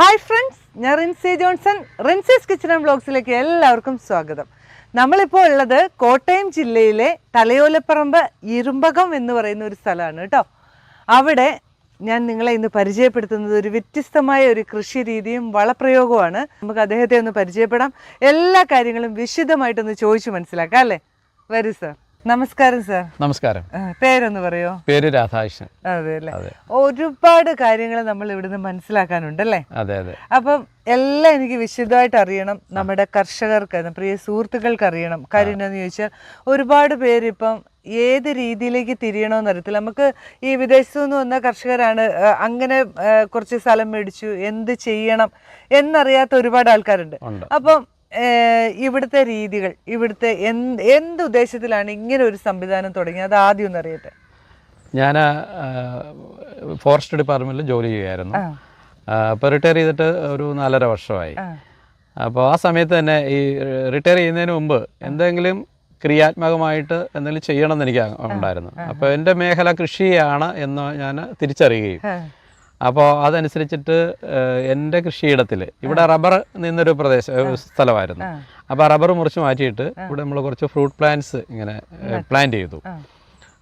Hi friends ഞാൻ Rincy Johnson. Rincy's kitchen and ബ്ലോഗ്സിലേക്ക് എല്ലാവർക്കും സ്വാഗതം. നമ്മളിപ്പോൾ ഉള്ളത് കോട്ടയം ജില്ലയിലെ തലയോലപ്പറമ്പ് ഇരുമ്പകം എന്ന് പറയുന്ന ഒരു സ്ഥലമാണ് കേട്ടോ. അവിടെ ഞാൻ നിങ്ങളെ ഇന്ന് പരിചയപ്പെടുത്തുന്നത് ഒരു വ്യത്യസ്തമായ ഒരു കൃഷി രീതിയും വളപ്രയോഗവുമാണ്. നമുക്ക് അദ്ദേഹത്തെ ഒന്ന് പരിചയപ്പെടാം. എല്ലാ കാര്യങ്ങളും വിശദമായിട്ടൊന്ന് ചോദിച്ചു മനസ്സിലാക്കാം അല്ലേ? വരൂ സാർ നമസ്കാരം സാർ. നമസ്കാരം. പേരൊന്ന് പറയോ? പേര് രാധാകൃഷ്ണൻ. അതെ അല്ലേ? ഒരുപാട് കാര്യങ്ങൾ നമ്മൾ ഇവിടുന്ന് മനസ്സിലാക്കാനുണ്ടല്ലേ അതെ അതെ. അപ്പം എല്ലാം എനിക്ക് വിശദമായിട്ട് അറിയണം. നമ്മുടെ കർഷകർക്ക് പ്രിയ സുഹൃത്തുക്കൾക്ക് അറിയണം. കാര്യം എന്താണെന്ന് ചോദിച്ചാൽ ഒരുപാട് പേര് ഇപ്പം ഏത് രീതിയിലേക്ക് തിരിയണമെന്ന് അറിയത്തില്ല. നമുക്ക് ഈ വിദേശത്തു നിന്ന് വന്ന കർഷകരാണ് അങ്ങനെ കുറച്ച് സ്ഥലം മേടിച്ചു എന്ത് ചെയ്യണം എന്നറിയാത്ത ഒരുപാട് ആൾക്കാരുണ്ട്. അപ്പം ഇവിടുത്തെ രീതികൾ ഇവിടുത്തെ എന്ത് എന്ത് ഉദ്ദേശത്തിലാണ് ഇങ്ങനെ ഒരു സംവിധാനം തുടങ്ങിയത്? അത് ആദ്യം ഒന്നറിയട്ടെ ഞാൻ ഫോറസ്റ്റ് ഡിപ്പാർട്ട്മെന്റിൽ ജോലി ചെയ്യുമായിരുന്നു. അപ്പോൾ റിട്ടയർ ചെയ്തിട്ട് ഒരു നാലര വർഷമായി. അപ്പോൾ ആ സമയത്ത് തന്നെ ഈ റിട്ടയർ ചെയ്യുന്നതിന് മുമ്പ് എന്തെങ്കിലും ക്രിയാത്മകമായിട്ട് എന്തെങ്കിലും ചെയ്യണം എന്ന് എനിക്ക് ഉണ്ടായിരുന്നു. അപ്പോൾ എന്റെ മേഖല കൃഷിയാണ് എന്ന് ഞാൻ തിരിച്ചറിയുകയും. അപ്പോൾ അതനുസരിച്ചിട്ട് എന്റെ കൃഷിയിടത്തിൽ ഇവിടെ റബ്ബർ നിന്നൊരു പ്രദേശം സ്ഥലമായിരുന്നു. അപ്പോൾ റബ്ബർ മുറിച്ച് മാറ്റിയിട്ട് ഇവിടെ നമ്മൾ കുറച്ച് ഫ്രൂട്ട് പ്ലാന്റ്സ് ഇങ്ങനെ പ്ലാന്റ് ചെയ്തു. അപ്പം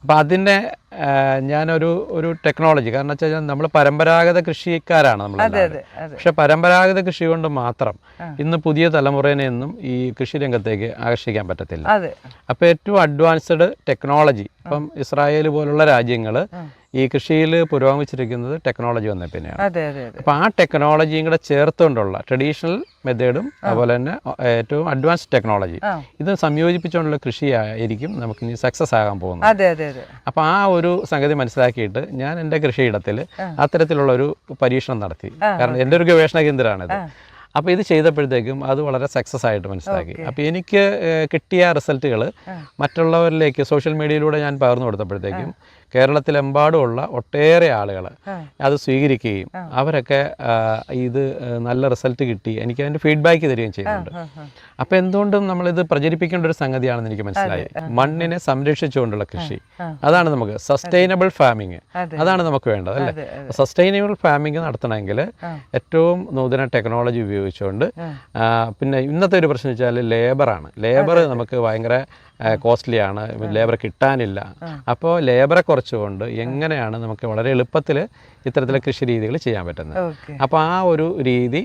അപ്പോൾ അതിന്റെ ഞാനൊരു ഒരു ടെക്നോളജി കാരണം വെച്ച് കഴിഞ്ഞാൽ നമ്മൾ പരമ്പരാഗത കൃഷിക്കാരാണ് നമ്മൾ പക്ഷെ പരമ്പരാഗത കൃഷി കൊണ്ട് മാത്രം ഇന്ന് പുതിയ തലമുറേനെയൊന്നും ഈ കൃഷി രംഗത്തേക്ക് ആകർഷിക്കാൻ പറ്റത്തില്ല. അപ്പോൾ ഏറ്റവും അഡ്വാൻസ്ഡ് ടെക്നോളജി ഇപ്പം ഇസ്രായേൽ പോലുള്ള രാജ്യങ്ങൾ ഈ കൃഷിയിൽ പുരോഗമിച്ചിരിക്കുന്നത് ടെക്നോളജി വന്ന പിന്നെയാണ്. അപ്പോൾ ആ ടെക്നോളജിയും കൂടെ ചേർത്തുകൊണ്ടുള്ള ട്രഡീഷണൽ മെത്തേഡും അതുപോലെ തന്നെ ഏറ്റവും അഡ്വാൻസ് ടെക്നോളജി ഇത് സംയോജിപ്പിച്ചുകൊണ്ടുള്ള കൃഷിയായിരിക്കും നമുക്ക് ഇനി സക്സസ് ആകാൻ പോകുന്നത്. അപ്പോൾ ആ ഒരു സംഗതി മനസ്സിലാക്കിയിട്ട് ഞാൻ എന്റെ കൃഷിയിടത്തിൽ അത്തരത്തിലുള്ള ഒരു പരീക്ഷണം നടത്തി. കാരണം എന്റെ ഒരു ഗവേഷണ കേന്ദ്രമാണിത്. അപ്പോൾ ഇത് ചെയ്തപ്പോഴത്തേക്കും അത് വളരെ സക്സസ് ആയിട്ട് മനസ്സിലാക്കി. അപ്പോൾ എനിക്ക് കിട്ടിയ റിസൾട്ടുകൾ മറ്റുള്ളവരിലേക്ക് സോഷ്യൽ മീഡിയയിലൂടെ ഞാൻ പകർന്നു കൊടുത്തപ്പോഴത്തേക്കും കേരളത്തിലെമ്പാടുമുള്ള ഒട്ടേറെ ആളുകൾ അത് സ്വീകരിക്കുകയും അവരൊക്കെ ഇത് നല്ല റിസൾട്ട് കിട്ടി. എനിക്ക് അതിന്റെ ഫീഡ്ബാക്ക് തരികയും ചെയ്യുന്നുണ്ട്. അപ്പം എന്തുകൊണ്ടും നമ്മളിത് പ്രചരിപ്പിക്കേണ്ട ഒരു സംഗതിയാണെന്ന് എനിക്ക് മനസ്സിലായി. മണ്ണിനെ സംരക്ഷിച്ചുകൊണ്ടുള്ള കൃഷി. അതാണ് നമുക്ക് സസ്റ്റൈനബിൾ ഫാമിങ്. അതാണ് നമുക്ക് വേണ്ടത് അല്ലേ? സസ്റ്റൈനബിൾ ഫാമിങ് നടത്തണമെങ്കിൽ ഏറ്റവും നൂതന ടെക്നോളജി ഉപയോഗിച്ചുകൊണ്ട് പിന്നെ ഇന്നത്തെ ഒരു പ്രശ്നം വെച്ചാൽ ലേബറാണ്. ലേബർ നമുക്ക് ഭയങ്കര കോസ്റ്റ്ലി ലേബറെ ലേബർ കിട്ടാനില്ല. അപ്പോൾ ലേബറെ കുറച്ചുകൊണ്ട് എങ്ങനെയാണ് നമുക്ക് വളരെ എളുപ്പത്തിൽ ഇത്തരത്തിലെ കൃഷി രീതികൾ ചെയ്യാൻ പറ്റുന്നത്. അപ്പോൾ ആ ഒരു രീതി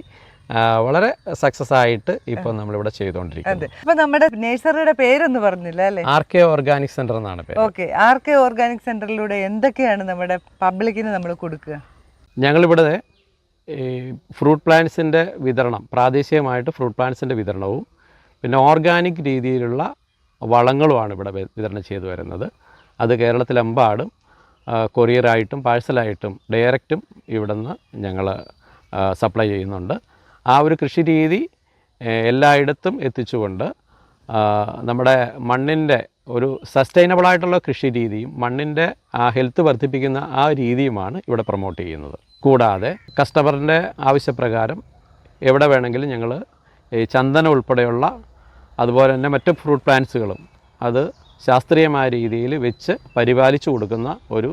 വളരെ സക്സസ് ആയിട്ട് ഇപ്പൊ നമ്മളിവിടെ ചെയ്തുകൊണ്ടിരിക്കുന്നത് അപ്പൊ നമ്മുടെ നേഴ്സറിയുടെ പേരൊന്ന് പറഞ്ഞില്ല അല്ലേ? ആർ കെ ഓർഗാനിക് സെന്റർ എന്നാണ് പേര്. ഓക്കെ. ആർ കെ ഓർഗാനിക് സെന്ററിലൂടെ എന്തൊക്കെയാണ് നമ്മുടെ പബ്ലിക്കിന് നമ്മൾ കൊടുക്കുക? ഞങ്ങളിവിടെ ഈ ഫ്രൂട്ട് പ്ലാന്റ്സിന്റെ വിതരണം പ്രാദേശികമായിട്ട് ഫ്രൂട്ട് പ്ലാന്റ്സിന്റെ വിതരണവും പിന്നെ ഓർഗാനിക് രീതിയിലുള്ള വളങ്ങളുമാണ് ഇവിടെ വിതരണം ചെയ്തു വരുന്നത്. അത് കേരളത്തിലെമ്പാടും കൊറിയറായിട്ടും പാഴ്സലായിട്ടും ഡയറക്റ്റും ഇവിടെ നിന്ന് ഞങ്ങൾ സപ്ലൈ ചെയ്യുന്നുണ്ട്. ആ ഒരു കൃഷി രീതി എല്ലായിടത്തും എത്തിച്ചുകൊണ്ട് നമ്മുടെ മണ്ണിന്റെ ഒരു സസ്റ്റൈനബിളായിട്ടുള്ള കൃഷി രീതിയും മണ്ണിന്റെ ആ ഹെൽത്ത് വർദ്ധിപ്പിക്കുന്ന ആ രീതിയുമാണ് ഇവിടെ പ്രൊമോട്ട് ചെയ്യുന്നത്. കൂടാതെ കസ്റ്റമറിന്റെ ആവശ്യപ്രകാരം എവിടെ വേണമെങ്കിലും ഞങ്ങൾ ഈ ചന്ദനം ഉൾപ്പെടെയുള്ള അതുപോലെ തന്നെ മറ്റ് ഫ്രൂട്ട് പ്ലാന്റ്സുകളും അത് ശാസ്ത്രീയമായ രീതിയിൽ വെച്ച് പരിപാലിച്ചു കൊടുക്കുന്ന ഒരു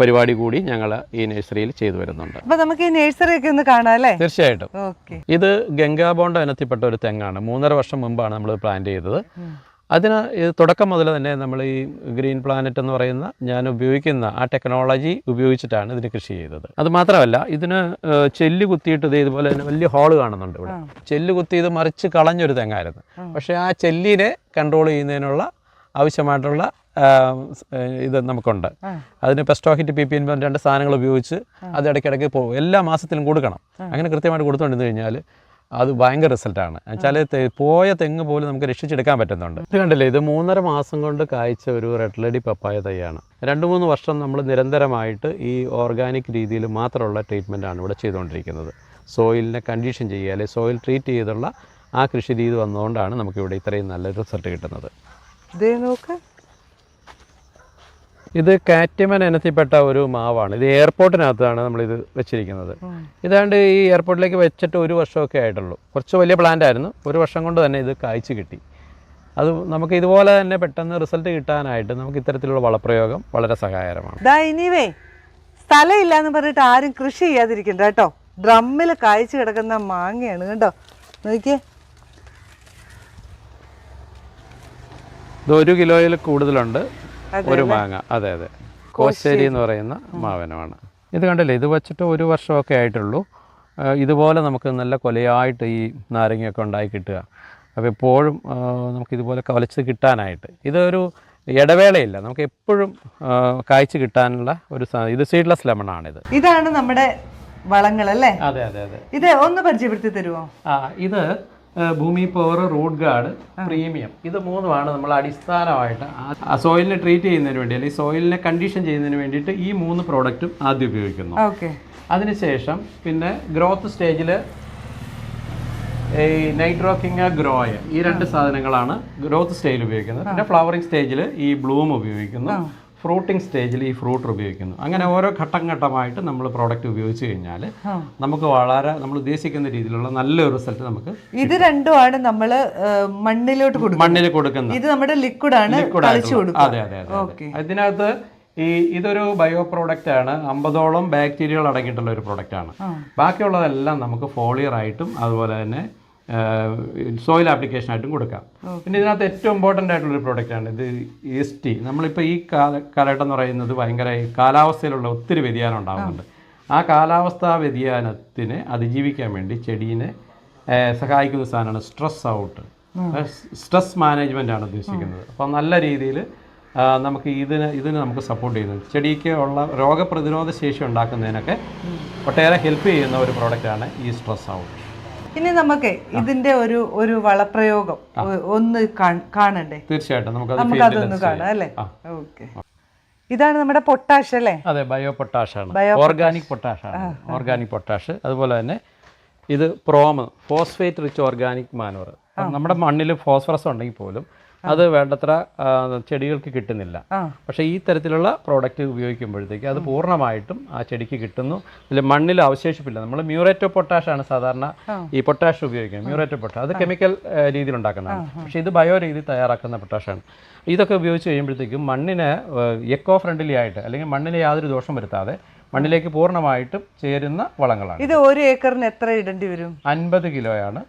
പരിപാടി കൂടി ഞങ്ങൾ ഈ നഴ്സറിയിൽ ചെയ്തു വരുന്നുണ്ട്. അപ്പോൾ നമുക്ക് ഈ നഴ്സറി ഒക്കെ ഒന്ന് കാണാം അല്ലേ? തീർച്ചയായിട്ടും. ഓക്കെ. ഇത് ഗംഗാബോണ്ട ഇനത്തിൽപ്പെട്ട ഒരു തെങ്ങാണ്. മൂന്നര വർഷം മുമ്പാണ് നമ്മൾ പ്ലാന്റ് ചെയ്തത്. അതിന് ഇത് തുടക്കം മുതൽ തന്നെ നമ്മൾ ഈ ഗ്രീൻ പ്ലാനറ്റ് എന്ന് പറയുന്ന ഞാൻ ഉപയോഗിക്കുന്ന ആ ടെക്നോളജി ഉപയോഗിച്ചിട്ടാണ് ഇതിന് കൃഷി ചെയ്തത്. അത് മാത്രമല്ല ഇതിന് ചെല്ലു കുത്തിയിട്ട് ഇത് ഇതുപോലെ തന്നെ വലിയ ഹോൾ കാണുന്നുണ്ട് ഇവിടെ. ചെല്ല് കുത്തി ഇത് മറിച്ച് കളഞ്ഞൊരു തെങ്ങായിരുന്നു. പക്ഷേ ആ ചെല്ലിനെ കൺട്രോൾ ചെയ്യുന്നതിനുള്ള ആവശ്യമായിട്ടുള്ള ഇത് നമുക്കുണ്ട്. അതിന് പെസ്റ്റോഹിറ്റ് പി പി എൻ രണ്ട് സാധനങ്ങൾ ഉപയോഗിച്ച് അത് ഇടയ്ക്കിടയ്ക്ക് പോകും. എല്ലാ മാസത്തിലും കൊടുക്കണം. അങ്ങനെ കൃത്യമായിട്ട് കൊടുത്തുകൊണ്ടിരുന്നു കഴിഞ്ഞാൽ അത് ഭയങ്കര റിസൾട്ടാണ് വെച്ചാൽ പോയ തെങ്ങ് പോലും നമുക്ക് രക്ഷിച്ചെടുക്കാൻ പറ്റുന്നുണ്ട്. ഇത് കണ്ടില്ലേ ഇത് മൂന്നര മാസം കൊണ്ട് കായ്ച്ച ഒരു റെഡ് ലേഡി പപ്പായ തൈയാണ്. രണ്ട് മൂന്ന് വർഷം നമ്മൾ നിരന്തരമായിട്ട് ഈ ഓർഗാനിക് രീതിയിൽ മാത്രമുള്ള ട്രീറ്റ്മെന്റാണ് ഇവിടെ ചെയ്തുകൊണ്ടിരിക്കുന്നത്. സോയിലിനെ കണ്ടീഷൻ ചെയ്യുക അല്ലെങ്കിൽ സോയിൽ ട്രീറ്റ് ചെയ്തുള്ള ആ കൃഷി രീതി വന്നതുകൊണ്ടാണ് നമുക്കിവിടെ ഇത്രയും നല്ല റിസൾട്ട് കിട്ടുന്നത്. ഇതേ നോക്ക്. ഇത് കാറ്റമൻ ഇനത്തിൽപ്പെട്ട ഒരു മാവാണ്. ഇത് എയർപോർട്ടിനകത്താണ് ഇത് വെച്ചിരിക്കുന്നത്. ഇതാണ്ട് ഈ എയർപോർട്ടിലേക്ക് വെച്ചിട്ട് ഒരു വർഷമൊക്കെ ആയിട്ടുള്ളൂ. കുറച്ച് വലിയ പ്ലാന്റ് ആയിരുന്നു. ഒരു വർഷം കൊണ്ട് തന്നെ ഇത് കായ്ച്ചു കിട്ടി. അത് നമുക്ക് ഇതുപോലെ തന്നെ പെട്ടെന്ന് റിസൾട്ട് കിട്ടാനായിട്ട് നമുക്ക് ഇത്തരത്തിലുള്ള വളപ്രയോഗം വളരെ സഹായകരമാണ്. ഇനിവേ സ്ഥലമില്ല എന്ന് പറഞ്ഞിട്ട് ആരും കൃഷി ചെയ്യാതിരിക്കണ്ട കേട്ടോ. ഡ്രമ്മിൽ കായ്ച്ചു കിടക്കുന്ന മാങ്ങയാണ് കേട്ടോ. നോക്കിയേ. ഇത് ഒരു കിലോയിൽ കൂടുതലുണ്ട്. ഒരു മാങ്ങ. അതെ അതെ. കോശ്ശേരി എന്ന് പറയുന്ന മാവനമാണ്. ഇത് കണ്ടില്ലേ? ഇത് വെച്ചിട്ട് ഒരു വർഷമൊക്കെ ആയിട്ടുള്ളൂ. ഇതുപോലെ നമുക്ക് നല്ല കൊലയായിട്ട് ഈ നാരങ്ങയൊക്കെ ഉണ്ടായി കിട്ടുക. അപ്പോൾ എപ്പോഴും നമുക്ക് ഇതുപോലെ കൊലച്ച് കിട്ടാനായിട്ട്. ഇതൊരു ഇടവേളയില്ല. നമുക്ക് എപ്പോഴും കായ്ച്ച് കിട്ടാനുള്ള ഒരു ഇത് സീഡ്ലെസ് ലെമണാണിത് ഇതാണ് നമ്മുടെ വളങ്ങൾ അല്ലേ അതെ അതെ അതെ. ഇത് ഒന്ന് പരിചയപ്പെടുത്തി തരുമോ ആ ഇത് ഭൂമി പവർ റൂട്ട് ഗാർഡ് പ്രീമിയം ഇത് മൂന്നുമാണ് നമ്മൾ അടിസ്ഥാനമായിട്ട് ആ- സോയിലിനെ ട്രീറ്റ് ചെയ്യുന്നതിന് വേണ്ടി അല്ലെങ്കിൽ സോയിലിനെ കണ്ടീഷൻ ചെയ്യുന്നതിന് വേണ്ടിയിട്ട് ഈ മൂന്ന് പ്രോഡക്റ്റും ആദ്യം ഉപയോഗിക്കുന്നു. ഓക്കെ അതിനുശേഷം പിന്നെ ഗ്രോത്ത് സ്റ്റേജിൽ ഈ നൈട്രോക്കിങ് ഗ്രോയ ഈ രണ്ട് സാധനങ്ങളാണ് ഗ്രോത്ത് സ്റ്റേജിൽ ഉപയോഗിക്കുന്നത്. പിന്നെ ഫ്ലവറിംഗ് സ്റ്റേജിൽ ഈ ബ്ലൂം ഉപയോഗിക്കുന്നു. ഫ്രൂട്ടിംഗ് സ്റ്റേജിൽ ഈ ഫ്രൂട്ടർ ഉപയോഗിക്കുന്നു. അങ്ങനെ ഓരോ ഘട്ടം ഘട്ടമായിട്ട് നമ്മൾ പ്രോഡക്റ്റ് ഉപയോഗിച്ച് കഴിഞ്ഞാൽ നമുക്ക് വളരെ നമ്മൾ ഉദ്ദേശിക്കുന്ന രീതിയിലുള്ള നല്ലൊരു റിസൾട്ട് നമുക്ക് ഇത് രണ്ടുമാണ് നമ്മൾ മണ്ണിലോട്ട് കൊടുക്കുന്നത് മണ്ണിൽ കൊടുക്കുന്നത്. ഇത് നമ്മുടെ ലിക്വിഡാണ് അതെ അതെ അതെ അതിനകത്ത് ഈ ഇതൊരു ബയോ പ്രോഡക്റ്റ് ആണ്. അമ്പതോളം ബാക്ടീരിയകൾ അടങ്ങിയിട്ടുള്ള ഒരു പ്രോഡക്റ്റ് ആണ്. ബാക്കിയുള്ളതെല്ലാം നമുക്ക് ഫോളിയർ ആയിട്ടും അതുപോലെ തന്നെ സോയിൽ ആപ്ലിക്കേഷൻ ആയിട്ടും കൊടുക്കാം. പിന്നെ ഇതിനകത്ത് ഏറ്റവും ഇമ്പോർട്ടന്റ് ആയിട്ടുള്ളൊരു പ്രോഡക്റ്റാണ് ഇത് എസ് ടി നമ്മളിപ്പോൾ ഈ കാല കാലഘട്ടം എന്ന് പറയുന്നത് ഭയങ്കര കാലാവസ്ഥയിലുള്ള ഒത്തിരി വ്യതിയാനം ഉണ്ടാകുന്നുണ്ട് ആ. കാലാവസ്ഥാ വ്യതിയാനത്തിന് അതിജീവിക്കാൻ വേണ്ടി ചെടീനെ സഹായിക്കുന്ന സാധനമാണ് സ്ട്രെസ് ഔട്ട് സ്ട്രെസ് മാനേജ്മെന്റ് ആണ് ഉദ്ദേശിക്കുന്നത്. അപ്പോൾ നല്ല രീതിയിൽ നമുക്ക് ഇതിന് ഇതിന് നമുക്ക് സപ്പോർട്ട് ചെയ്യുന്നത് ചെടിക്ക് ഉള്ള രോഗപ്രതിരോധ ശേഷി ഉണ്ടാക്കുന്നതിനൊക്കെ ഒട്ടേറെ ഹെൽപ്പ് ചെയ്യുന്ന ഒരു പ്രോഡക്റ്റാണ് ഈ സ്ട്രെസ് ഔട്ട് ഇനി നമുക്ക് ഇതിന്റെ ഒരു ഒരു വളപ്രയോഗം ഒന്ന് കാണണ്ടേ? തീർച്ചയായിട്ടും നമുക്ക് അതൊന്ന് കാണാം അല്ലേ? ഓക്കെ. ഇതാണ് നമ്മുടെ പൊട്ടാഷ് അല്ലേ? അതെ ബയോ പൊട്ടാഷ് ആണ് ഓർഗാനിക് പൊട്ടാഷ് ആണ് ഓർഗാനിക് പൊട്ടാഷ്. അതുപോലെ തന്നെ ഇത് from phosphate rich organic manure. നമ്മുടെ മണ്ണിൽ ഫോസ്ഫറസ് ഉണ്ടെങ്കിൽ പോലും അത് വേണ്ടത്ര ചെടികൾക്ക് കിട്ടുന്നില്ല. പക്ഷേ ഈ തരത്തിലുള്ള പ്രോഡക്റ്റ് ഉപയോഗിക്കുമ്പോഴത്തേക്ക് അത് പൂർണമായിട്ടും ആ ചെടിക്ക് കിട്ടുന്നു. ഇതിൽ മണ്ണിൽ അവശേഷിപ്പില്ല. നമ്മൾ മ്യൂറേറ്റോ പൊട്ടാഷ് ആണ് സാധാരണ ഈ പൊട്ടാഷ് ഉപയോഗിക്കുന്നത്. മ്യൂറേറ്റോ പൊട്ടാഷ്. അത് കെമിക്കൽ രീതിയിൽ ഉണ്ടാക്കുന്നതാണ് പക്ഷേ ഇത് ബയോ രീതിയിൽ തയ്യാറാക്കുന്ന പൊട്ടാഷാണ്. ഇതൊക്കെ ഉപയോഗിച്ച് കഴിയുമ്പോഴത്തേക്കും മണ്ണിനെ എക്കോ ഫ്രണ്ട്ലി ആയിട്ട് അല്ലെങ്കിൽ മണ്ണിന് യാതൊരു ദോഷം വരുത്താതെ മണ്ണിലേക്ക് പൂർണമായിട്ടും ചേരുന്ന വളങ്ങളാണ്. ഇത് ഒരു ഏക്കറിന് എത്ര ഇടേണ്ടി വരും? അൻപത് കിലോയാണ്.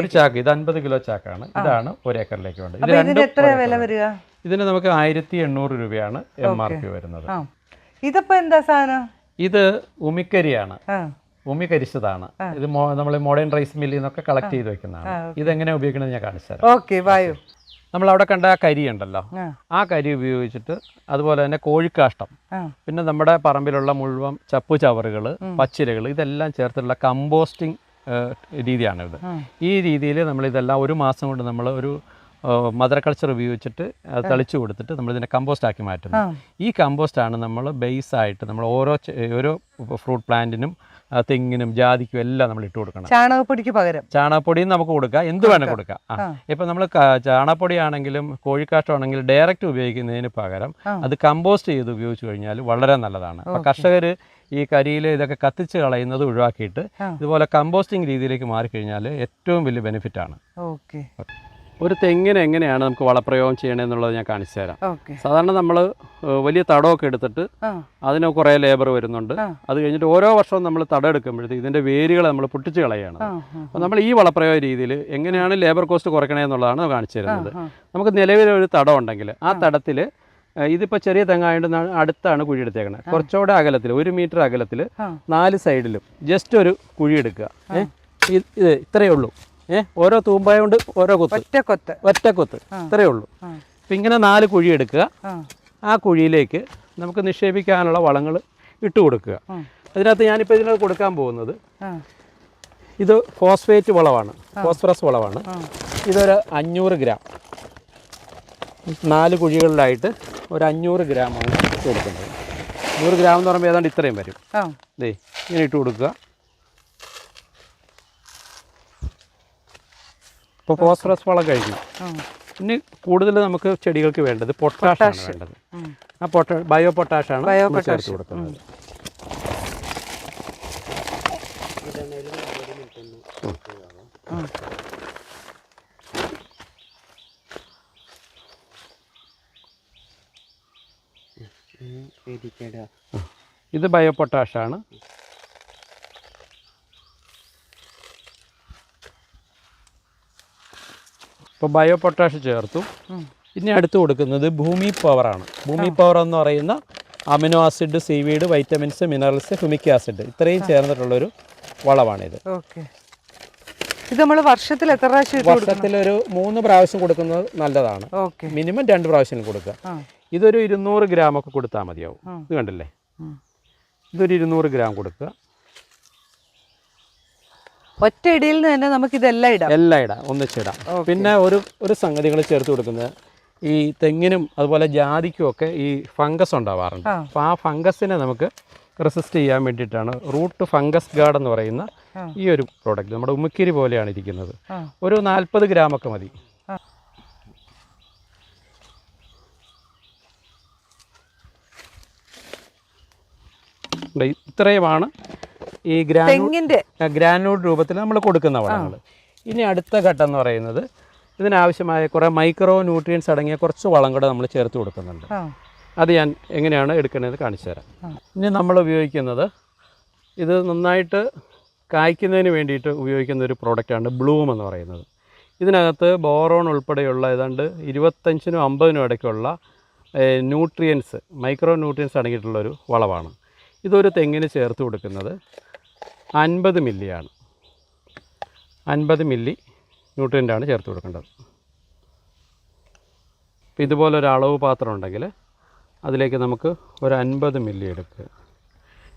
ഒരു ചാക്ക് ഇത് അൻപത് കിലോ ചാക്കാണ്. ഇതാണ് ഒരു ഏക്കറിലേക്ക് വേണ്ടത്. എത്ര വില വരിക? ഇതിന് നമുക്ക് ആയിരത്തി എണ്ണൂറ് രൂപയാണ് എം ആർ പി വരുന്നത്. ഇതിപ്പോ എന്താ സാധനം? ഇത് ഉമിക്കരിയാണ്. ഉമി കരിച്ചതാണ് ഇത് നമ്മൾ മോഡേൺ റൈസ് മില്ലിൽ നിന്നൊക്കെ കളക്ട് ചെയ്ത് വെക്കുന്നതാണ്. ഇതെങ്ങനെ ഉപയോഗിക്കണമെന്ന് ഞാൻ കാണിച്ചു തരാം. ഓക്കെ വായു. നമ്മൾ അവിടെ കണ്ട ആ കരി ഉണ്ടല്ലോ. ആ. കരി ഉപയോഗിച്ചിട്ട് അതുപോലെ തന്നെ കോഴിക്കാഷ്ടം. പിന്നെ നമ്മുടെ പറമ്പിലുള്ള മുഴുവൻ ചപ്പു ചവറുകൾ പച്ചിലകൾ ഇതെല്ലാം ചേർത്തിട്ടുള്ള കമ്പോസ്റ്റിംഗ് രീതിയാണിത്. ഈ രീതിയിൽ നമ്മൾ ഇതെല്ലാം ഒരു മാസം കൊണ്ട് നമ്മൾ ഒരു മദർ കൾച്ചർ ഉപയോഗിച്ചിട്ട് അത് തളിച്ചു കൊടുത്തിട്ട് നമ്മൾ ഇതിനെ കമ്പോസ്റ്റ് ആക്കി മാറ്റുന്നു. ഈ കമ്പോസ്റ്റ് ആണ് നമ്മൾ ബേസ് ആയിട്ട് നമ്മൾ ഓരോ ഓരോ ഫ്രൂട്ട് പ്ലാന്റിനും തെങ്ങിനും ജാതിക്കും എല്ലാം നമ്മൾ ഇട്ട് കൊടുക്കണം. ചാണകപ്പൊടിക്ക് പകരം. ചാണകപ്പൊടിയും നമുക്ക് കൊടുക്കാം. എന്ത് വേണം കൊടുക്കാം. ആ. ഇപ്പം നമ്മൾ ചാണകപ്പൊടി ആണെങ്കിലും കോഴിക്കാഷ്ടമാണെങ്കിലും ഡയറക്റ്റ് ഉപയോഗിക്കുന്നതിന് പകരം അത് കമ്പോസ്റ്റ് ചെയ്ത് ഉപയോഗിച്ചു കഴിഞ്ഞാൽ വളരെ നല്ലതാണ്. അപ്പൊ കർഷകർ ഈ കരിയിൽ ഇതൊക്കെ കത്തിച്ച് കളയുന്നത് ഒഴിവാക്കിയിട്ട് ഇതുപോലെ കമ്പോസ്റ്റിംഗ് രീതിയിലേക്ക് മാറിക്കഴിഞ്ഞാൽ ഏറ്റവും വലിയ ബെനിഫിറ്റ് ആണ്. ഓക്കെ. ഒരു തെങ്ങിന് എങ്ങനെയാണ് നമുക്ക് വളപ്രയോഗം ചെയ്യണമെന്നുള്ളത് ഞാൻ കാണിച്ചു തരാം. സാധാരണ നമ്മൾ വലിയ തടമൊക്കെ എടുത്തിട്ട് അതിന് കുറേ ലേബർ വരുന്നുണ്ട്. അത് കഴിഞ്ഞിട്ട് ഓരോ വർഷവും നമ്മൾ തടം എടുക്കുമ്പോഴത്തേക്ക് ഇതിന്റെ വേരുകളെ നമ്മൾ പൊട്ടിച്ച് കളയാണ്. അപ്പോൾ നമ്മൾ ഈ വളപ്രയോഗ രീതിയിൽ എങ്ങനെയാണ് ലേബർ കോസ്റ്റ് കുറയ്ക്കണേ എന്നുള്ളതാണ് കാണിച്ചു തരുന്നത്. നമുക്ക് നിലവിൽ ഒരു തടം ഉണ്ടെങ്കിൽ ആ തടത്തിൽ ഇതിപ്പോൾ ചെറിയ തെങ്ങായതുകൊണ്ട് ന- അടുത്താണ് കുഴി എടുത്തേക്കണത് കുറച്ചുകൂടെ അകലത്തിൽ ഒരു മീറ്റർ അകലത്തിൽ നാല് സൈഡിലും ജസ്റ്റ് ഒരു കുഴി എടുക്കുക. ഇത് ഇത്രയേ ഉള്ളൂ. ഏ? ഓരോ തൂമ്പായ കൊണ്ട് ഓരോ കൊത്ത്. ഒറ്റ കൊത്ത്. ഒറ്റ കൊത്ത്. ഇത്രയേ ഉള്ളൂ. അപ്പം ഇങ്ങനെ നാല് കുഴി എടുക്കുക. ആ. കുഴിയിലേക്ക് നമുക്ക് നിക്ഷേപിക്കാനുള്ള വളങ്ങൾ ഇട്ട് കൊടുക്കുക. അതിനകത്ത് ഞാനിപ്പോൾ ഇതിനകത്ത് കൊടുക്കാൻ പോകുന്നത് ഇത് ഫോസ്ഫേറ്റ് വളമാണ്. ഫോസ്ഫറസ് വളമാണ്. ഇതൊരു അഞ്ഞൂറ് ഗ്രാം. നാല് കുഴികളിലായിട്ട് ഒരു അഞ്ഞൂറ് ഗ്രാമാണ് ഇട്ട് കൊടുക്കുന്നത്. നൂറ് ഗ്രാം എന്ന് പറയുമ്പോൾ ഏതാണ്ട് ഇത്രയും വരും. ദേ ഇങ്ങനെ ഇട്ട് കൊടുക്കുക. ഇപ്പോൾ ഫോസ്ഫറസ് വളം കഴിഞ്ഞു ഇനി കൂടുതൽ നമുക്ക് ചെടികൾക്ക് വേണ്ടത് പൊട്ടാഷാണ് വേണ്ടത് ആ പൊട്ട ബയോ പൊട്ടാഷാണ് ബയോ പൊട്ടാഷ് ചേർത്ത് കൊടുക്കുന്നത് ഇത് ബയോ പൊട്ടാഷാണ് ഇപ്പോൾ ബയോ പൊട്ടാഷ് ചേർത്തു ഇനി അടുത്ത് കൊടുക്കുന്നത് ഭൂമി പവറാണ് ഭൂമി പവർ എന്ന് പറയുന്ന amino acid seaweed vitamins minerals humic acid ഇത്രയും ചേർന്നിട്ടുള്ളൊരു വളമാണിത്. ഓക്കെ. ഇത് നമ്മൾ വർഷത്തിൽ എത്ര പ്രാവശ്യം വർഷത്തിൽ ഒരു മൂന്ന് പ്രാവശ്യം കൊടുക്കുന്നത് നല്ലതാണ്. ഓക്കെ. മിനിമം രണ്ട് പ്രാവശ്യം കൊടുക്കുക. ഇതൊരു ഇരുന്നൂറ് ഗ്രാം ഒക്കെ കൊടുത്താൽ മതിയാവും. ഇത് കണ്ടില്ലേ. ഇതൊരു ഇരുന്നൂറ് ഗ്രാം കൊടുക്കുക. ഒറ്റ ഇടിയിൽ നിന്ന് തന്നെ നമുക്ക് ഇതെല്ലാം ഇടാം. എല്ലാം ഇടാം. ഒന്നിച്ചിടാം പിന്നെ ഒരു ഒരു സംഗതികൾ ചേർത്ത് കൊടുക്കുന്നത് ഈ തെങ്ങിനും അതുപോലെ ജാതിക്കും ഒക്കെ ഈ ഫംഗസ് ഉണ്ടാവാറുണ്ട്. അപ്പൊ അപ്പോൾ ആ ഫംഗസിനെ നമുക്ക് റെസിസ്റ്റ് ചെയ്യാൻ വേണ്ടിയിട്ടാണ് റൂട്ട് ഫംഗസ് ഗാർഡ് എന്ന് പറയുന്ന ഈ ഒരു പ്രോഡക്റ്റ് നമ്മുടെ ഉമ്മക്കിരി പോലെയാണ് ഇരിക്കുന്നത്. ഒരു നാൽപ്പത് ഗ്രാമൊക്കെ മതി. ഇത്രയുമാണ് ഈ ഗ്രാനൂ തെങ്ങിന്റെ ഗ്രാനൂഡ് രൂപത്തിൽ നമ്മൾ കൊടുക്കുന്ന വളങ്ങൾ. ഇനി അടുത്ത ഘട്ടം എന്ന് പറയുന്നത് ഇതിനാവശ്യമായ കുറേ മൈക്രോ ന്യൂട്രിയൻസ് അടങ്ങിയ കുറച്ച് വളം കൂടെ നമ്മൾ ചേർത്ത് കൊടുക്കുന്നുണ്ട്. അത് ഞാൻ എങ്ങനെയാണ് എടുക്കേണ്ടത് കാണിച്ചു തരാം. ഇനി നമ്മൾ ഉപയോഗിക്കുന്നത് ഇത് നന്നായിട്ട് കായ്ക്കുന്നതിന് വേണ്ടിയിട്ട് ഉപയോഗിക്കുന്ന ഒരു പ്രോഡക്റ്റാണ് ബ്ലൂം എന്ന് പറയുന്നത്. ഇതിനകത്ത് ബോറോൺ ഉൾപ്പെടെയുള്ള ഏതാണ്ട് ഇരുപത്തഞ്ചിനും അമ്പതിനും ഇടയ്ക്കുള്ള ന്യൂട്രിയൻസ് മൈക്രോ ന്യൂട്രിയൻസ് അടങ്ങിയിട്ടുള്ളൊരു വളമാണ്. ഇതൊരു തെങ്ങിന് ചേർത്ത് കൊടുക്കുന്നത്. അൻപത് മില്ലിയാണ്. അൻപത് മില്ലി ന്യൂട്രിയന്റാണ് ചേർത്ത് കൊടുക്കേണ്ടത്. അപ്പോൾ ഇതുപോലെ ഒരു അളവ് പാത്രം ഉണ്ടെങ്കിൽ അതിലേക്ക് നമുക്ക് ഒരു അൻപത് മില്ലി എടുക്കുക.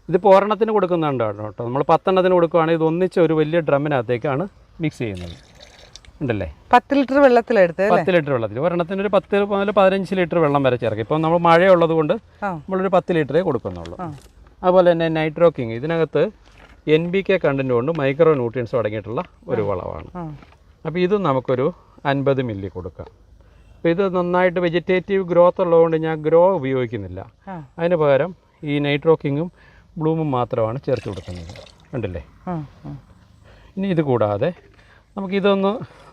ഇതിപ്പോൾ ഒരെണ്ണത്തിന് കൊടുക്കുന്നുണ്ട് കേട്ടോ. നമ്മൾ പത്തെണ്ണത്തിന് കൊടുക്കുകയാണെങ്കിൽ ഇത് ഒന്നിച്ച് ഒരു വലിയ ഡ്രമ്മിനകത്തേക്കാണ് മിക്സ് ചെയ്യുന്നത്. ഉണ്ടല്ലേ? പത്ത് ലിറ്റർ വെള്ളത്തിലെടുത്ത് പത്ത് ലിറ്റർ വെള്ളത്തിൽ ഒരെണ്ണത്തിന് ഒരു പത്ത് മുതൽ പതിനഞ്ച് ലിറ്റർ വെള്ളം വരെ ചേർക്കും ഇപ്പം നമ്മൾ മഴയുള്ളത് കൊണ്ട് നമ്മളൊരു പത്ത് ലിറ്ററേ കൊടുക്കുന്നുള്ളൂ. അതുപോലെ തന്നെ നൈട്രോക്കിങ് ഇതിനകത്ത് എൻ ബി കെ കണ്ടന്റ് കൊണ്ട് മൈക്രോ ന്യൂട്രിയൻസ് അടങ്ങിയിട്ടുള്ള ഒരു വളമാണ്. അപ്പോൾ ഇത് നമുക്കൊരു അൻപത് മില്ലി കൊടുക്കാം. അപ്പോൾ ഇത് നന്നായിട്ട് വെജിറ്റേറ്റീവ് ഗ്രോത്ത് ഉള്ളതുകൊണ്ട് ഞാൻ ഗ്രോ ഉപയോഗിക്കുന്നില്ല. അതിന് പകരം ഈ നൈട്രോക്കിങ്ങും ബ്ലൂമും മാത്രമാണ് ചേർത്ത് കൊടുക്കുന്നത്. കണ്ടില്ലേ? ഇനി ഇത് കൂടാതെ നമുക്കിതൊന്ന്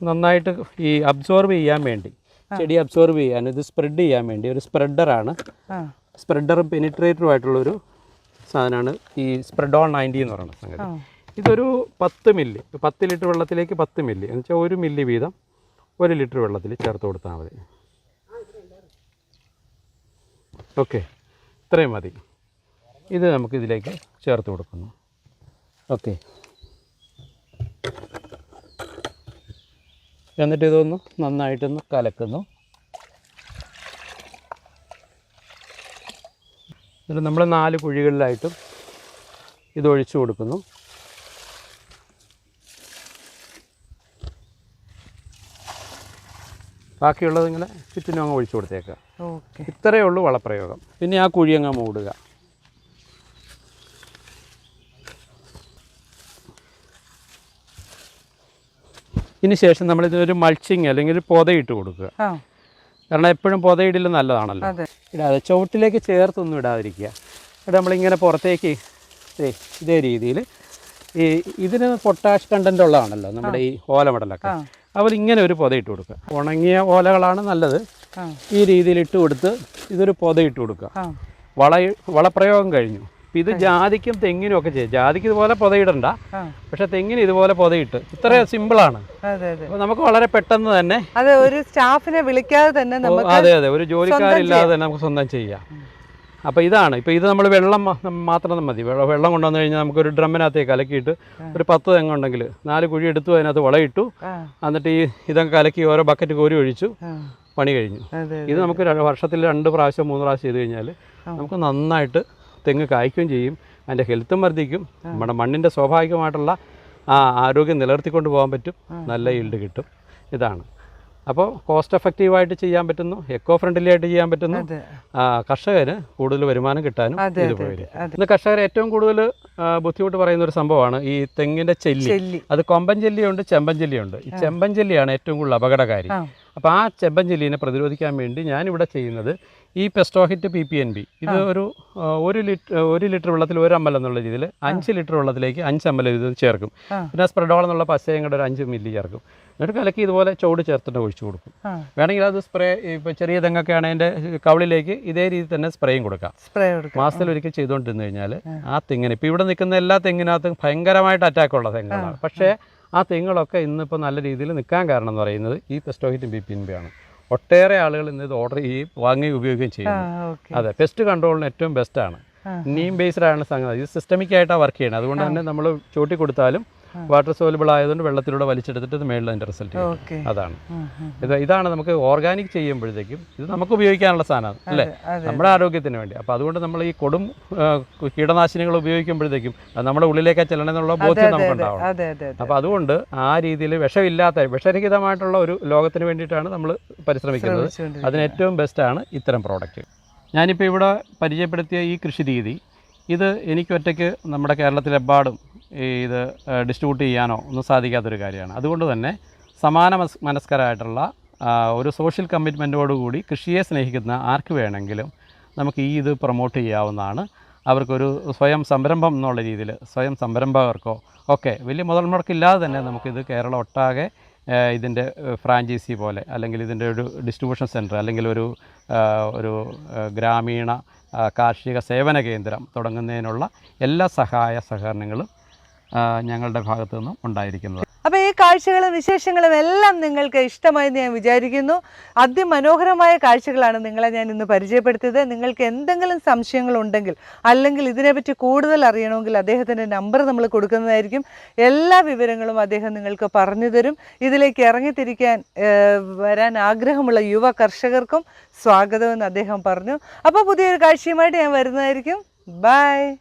നന്നായിട്ട് ഈ അബ്സോർബ് ചെയ്യാൻ വേണ്ടി ചെടി അബ്സോർബ് ചെയ്യാൻ ഇത് സ്പ്രെഡ് ചെയ്യാൻ വേണ്ടി ഒരു സ്പ്രെഡറാണ് സ്പ്രെഡറും പെനിട്രേറ്ററും ആയിട്ടുള്ളൊരു സാധനമാണ് ഈ സ്പ്രെഡ് ഓൺ നയന്റി എന്ന് പറയുന്ന സംഗതി. ഇതൊരു പത്ത് മില്ലി പത്ത് ലിറ്റർ വെള്ളത്തിലേക്ക് പത്ത് മില്ലി എന്ന് വെച്ചാൽ ഒരു മില്ലി വീതം ഒരു ലിറ്റർ വെള്ളത്തിൽ ചേർത്ത് കൊടുത്താൽ മതി. ഓക്കെ ഇത്രയും മതി. ഇത് നമുക്ക് ഇതിലേക്ക് ചേർത്ത് കൊടുക്കുന്നു. ഓക്കെ എന്നിട്ട് ഇതൊന്ന് നന്നായിട്ടൊന്ന് കലക്കുന്നു. എന്നിട്ട് നമ്മൾ നാല് കുഴികളിലായിട്ടും ഇതൊഴിച്ചു കൊടുക്കുന്നു. ബാക്കിയുള്ളത് ഇങ്ങനെ ചുറ്റിനും അങ്ങ് ഒഴിച്ചു കൊടുത്തേക്കുക. ഓക്കെ. ഇത്രയേ ഉള്ളൂ വളപ്രയോഗം. പിന്നെ ആ കുഴി അങ്ങ് മൂടുക. ഇതിന് ശേഷം നമ്മൾ ഇതിനൊരു മൾച്ചിങ് അല്ലെങ്കിൽ പൊതയിട്ട് കൊടുക്കുക. കാരണം എപ്പോഴും പുതയിടൽ നല്ലതാണല്ലോ. ഇടാതെ ചുവട്ടിലേക്ക് ചേർത്തൊന്നും ഇടാതിരിക്കുക. ഇവിടെ നമ്മളിങ്ങനെ പുറത്തേക്ക് ഇതേ രീതിയിൽ ഈ ഇതിന് പൊട്ടാഷ് കണ്ടന്റ് ഉള്ളതാണല്ലോ നമ്മുടെ ഈ ഓലമടലൊക്കെ. അവർ ഇങ്ങനെ ഒരു പുതയിട്ട് ഇട്ട് കൊടുക്കുക. ഉണങ്ങിയ ഓലകളാണ് നല്ലത്. ഈ രീതിയിൽ ഇട്ട് കൊടുത്ത് ഇതൊരു പുതയിട്ട് ഇട്ട് കൊടുക്കുക വള വളപ്രയോഗം കഴിഞ്ഞു. ഇത് ജാതിക്കും തെങ്ങിനും ഒക്കെ ചെയ്യും. ജാതിക്ക് ഇതുപോലെ പൊതയിടണ്ട. പക്ഷെ തെങ്ങിന് ഇതുപോലെ പൊതയിട്ട്. ഇത്ര സിമ്പിളാണ്. നമുക്ക് വളരെ പെട്ടെന്ന് തന്നെ അതെ ഒരു സ്റ്റാഫിനെ വിളിക്കാതെ തന്നെ നമുക്ക് അതെ അതെ. ഒരു ജോലിക്കാരില്ലാതെ തന്നെ നമുക്ക് സ്വന്തം ചെയ്യാം. അപ്പോൾ ഇതാണ്. ഇപ്പോൾ ഇത് നമ്മൾ വെള്ളം മാത്രം മതി. വെള്ളം വെള്ളം കൊണ്ടുവന്നു കഴിഞ്ഞാൽ നമുക്കൊരു ഡ്രമ്മിനകത്തേക്ക് കലക്കിയിട്ട് ഒരു പത്ത് തെങ്ങുണ്ടെങ്കിൽ നാല് കുഴി എടുത്തു അതിനകത്ത് വളയിട്ടു. എന്നിട്ട് ഈ ഇതൊക്കെ കലക്കി ഓരോ ബക്കറ്റ് കോരി ഒഴിച്ചു. പണി കഴിഞ്ഞു. ഇത് നമുക്ക് വർഷത്തിൽ രണ്ട് പ്രാവശ്യം മൂന്ന് പ്രാവശ്യം ചെയ്ത് കഴിഞ്ഞാൽ നമുക്ക് നന്നായിട്ട് തെങ്ങ് കായ്ക്കുകയും ചെയ്യും. അതിന്റെ ഹെൽത്തും വർദ്ധിക്കും. നമ്മുടെ മണ്ണിന്റെ സ്വാഭാവികമായിട്ടുള്ള ആ ആരോഗ്യം നിലനിർത്തിക്കൊണ്ട് പോകാൻ പറ്റും. നല്ല ഈൽഡ് കിട്ടും. ഇതാണ്. അപ്പോൾ കോസ്റ്റ് എഫക്റ്റീവായിട്ട് ചെയ്യാൻ പറ്റുന്നു. എക്കോ ഫ്രണ്ട്ലി ആയിട്ട് ചെയ്യാൻ പറ്റുന്നു. കർഷകന് കൂടുതൽ വരുമാനം കിട്ടാനും ഇത് പോയി ഇന്ന് കർഷകർ ഏറ്റവും കൂടുതൽ ബുദ്ധിമുട്ട് പറയുന്ന ഒരു സംഭവമാണ് ഈ തെങ്ങിന്റെ ചെല്ലി. അത് കൊമ്പൻ ചെല്ലിയുണ്ട് ചെമ്പൻ ചെല്ലിയുണ്ട്. ഈ ചെമ്പൻ ചെല്ലിയാണ് ഏറ്റവും കൂടുതൽ അപകടകാരി. അപ്പോൾ ആ ചെമ്പഞ്ചെല്ലിനെ പ്രതിരോധിക്കാൻ വേണ്ടി ഞാനിവിടെ ചെയ്യുന്നത് ഈ Pestohit P P N B ഇത് ഒരു ഒരു ലിറ്റർ ഒരു ലിറ്റർ വെള്ളത്തിൽ ഒരു അമ്പലം എന്നുള്ള രീതിയിൽ അഞ്ച് ലിറ്റർ വെള്ളത്തിലേക്ക് അഞ്ച് അമ്പലം ഇത് ചേർക്കും. പിന്നെ സ്പ്രെഡോൾ എന്നുള്ള പശയും കൂടെ ഒരു അഞ്ച് മില്ലി ചേർക്കും. എന്നിട്ട് കലക്കി ഇതുപോലെ ചോട് ചേർത്തിട്ട് ഒഴിച്ചു കൊടുക്കും. വേണമെങ്കിൽ അത് സ്പ്രേ ഇപ്പോൾ ചെറിയ തെങ്ങൊക്കെ ആണെങ്കിൽ അതിന്റെ കവളിലേക്ക് ഇതേ രീതിയിൽ തന്നെ സ്പ്രേയും കൊടുക്കാം. സ്പ്രേ കൊടുക്കാം. മാസത്തിൽ ഒരിക്കൽ ചെയ്തുകൊണ്ടിരുന്നു കഴിഞ്ഞാൽ ആ. തെങ്ങിന് ഇപ്പോൾ ഇവിടെ നിൽക്കുന്ന എല്ലാ തെങ്ങിനകത്തും ഭയങ്കരമായിട്ട് അറ്റാക്കുള്ള തെങ്ങാണ് പക്ഷേ ആ തെങ്ങുകളൊക്കെ ഇന്നിപ്പോൾ നല്ല രീതിയിൽ നിൽക്കാൻ കാരണം എന്ന് പറയുന്നത് ഈ പെസ്റ്റോഹിറ്റും ബി പി ആണ്. ഒട്ടേറെ ആളുകൾ ഇന്ന് ഇത് ഓർഡർ ചെയ്യുകയും വാങ്ങുകയും ഉപയോഗിക്കുകയും ചെയ്യുന്നു. അതെ പെസ്റ്റ് കൺട്രോളിന് ഏറ്റവും ബെസ്റ്റാണ്. നീം ബേസ്ഡ് ആണ് സംഗതി. ഇത് സിസ്റ്റമിക് ആയിട്ടാണ് വർക്ക് ചെയ്യുന്നത് അതുകൊണ്ട് തന്നെ നമ്മൾ ചൂട്ടി കൊടുത്താലും വാട്ടർ സോലബിൾ ആയതുകൊണ്ട് വെള്ളത്തിലൂടെ വലിച്ചെടുത്തിട്ട് ഇത് മേളിൽ അതിന്റെ റിസൾട്ട് അതാണ്. ഇത് ഇതാണ് നമുക്ക് ഓർഗാനിക് ചെയ്യുമ്പോഴത്തേക്കും ഇത് നമുക്ക് ഉപയോഗിക്കാനുള്ള സാധനമാണ് അല്ലേ? നമ്മുടെ ആരോഗ്യത്തിന് വേണ്ടി. അപ്പോൾ അതുകൊണ്ട് നമ്മൾ ഈ കൊടും കീടനാശിനികൾ ഉപയോഗിക്കുമ്പോഴത്തേക്കും അത് നമ്മുടെ ഉള്ളിലേക്ക് ചെല്ലണമെന്നുള്ള ബോധ്യം നമുക്ക് ഉണ്ടാവണം അതെ. അതെ അതെ അപ്പോൾ അതുകൊണ്ട് ആ രീതിയിൽ വിഷമില്ലാത്ത വിഷരഹിതമായിട്ടുള്ള ഒരു ലോകത്തിന് വേണ്ടിയിട്ടാണ് നമ്മൾ പരിശ്രമിക്കുന്നത്. അതിന് ഏറ്റവും ബെസ്റ്റാണ് ഇത്തരം പ്രോഡക്റ്റ് ഞാനിപ്പോൾ ഇവിടെ പരിചയപ്പെടുത്തിയ ഈ കൃഷി രീതി ഇത് എനിക്ക് ഒറ്റയ്ക്ക് നമ്മുടെ കേരളത്തിലെമ്പാടും ഇത് ഡിസ്ട്രിബ്യൂട്ട് ചെയ്യാനോ ഒന്നും സാധിക്കാത്തൊരു കാര്യമാണ്. അതുകൊണ്ട് തന്നെ സമാന മസ് മനസ്കരായിട്ടുള്ള ഒരു സോഷ്യൽ കമ്മിറ്റ്മെന്റോടുകൂടി കൃഷിയെ സ്നേഹിക്കുന്ന ആർക്ക് വേണമെങ്കിലും നമുക്ക് ഈ ഇത് പ്രൊമോട്ട് ചെയ്യാവുന്നതാണ്. അവർക്കൊരു സ്വയം സംരംഭം എന്നുള്ള രീതിയിൽ സ്വയം സംരംഭകർക്കോ ഒക്കെ വലിയ മുതൽ മുടക്കില്ലാതെ തന്നെ നമുക്കിത് കേരളം ഒട്ടാകെ ഇതിന്റെ ഫ്രാഞ്ചൈസി പോലെ അല്ലെങ്കിൽ ഇതിന്റെ ഒരു ഡിസ്ട്രിബ്യൂഷൻ സെന്റർ അല്ലെങ്കിൽ ഒരു ഒരു ഗ്രാമീണ കാർഷിക സേവന കേന്ദ്രം തുടങ്ങുന്നതിനുള്ള എല്ലാ സഹായ സഹകരണങ്ങളും ഞങ്ങളുടെ ഭാഗത്തു നിന്നും ഉണ്ടായിരിക്കുന്നത്. അപ്പോൾ ഈ കാഴ്ചകളും വിശേഷങ്ങളും എല്ലാം നിങ്ങൾക്ക് ഇഷ്ടമായെന്ന് ഞാൻ വിചാരിക്കുന്നു. അതിമനോഹരമായ കാഴ്ചകളാണ് നിങ്ങളെ ഞാൻ ഇന്ന് പരിചയപ്പെടുത്തിയത്. നിങ്ങൾക്ക് എന്തെങ്കിലും സംശയങ്ങളുണ്ടെങ്കിൽ അല്ലെങ്കിൽ ഇതിനെപ്പറ്റി കൂടുതൽ അറിയണമെങ്കിൽ അദ്ദേഹത്തിന്റെ നമ്പർ നമ്മൾ കൊടുക്കുന്നതായിരിക്കും. എല്ലാ വിവരങ്ങളും അദ്ദേഹം നിങ്ങൾക്ക് പറഞ്ഞു തരും. ഇതിലേക്ക് ഇറങ്ങിത്തിരിക്കാൻ വരാൻ ആഗ്രഹമുള്ള യുവ കർഷകർക്കും സ്വാഗതമെന്ന് അദ്ദേഹം പറഞ്ഞു. അപ്പോൾ പുതിയൊരു കാഴ്ചയുമായിട്ട് ഞാൻ വരുന്നതായിരിക്കും. ബൈ.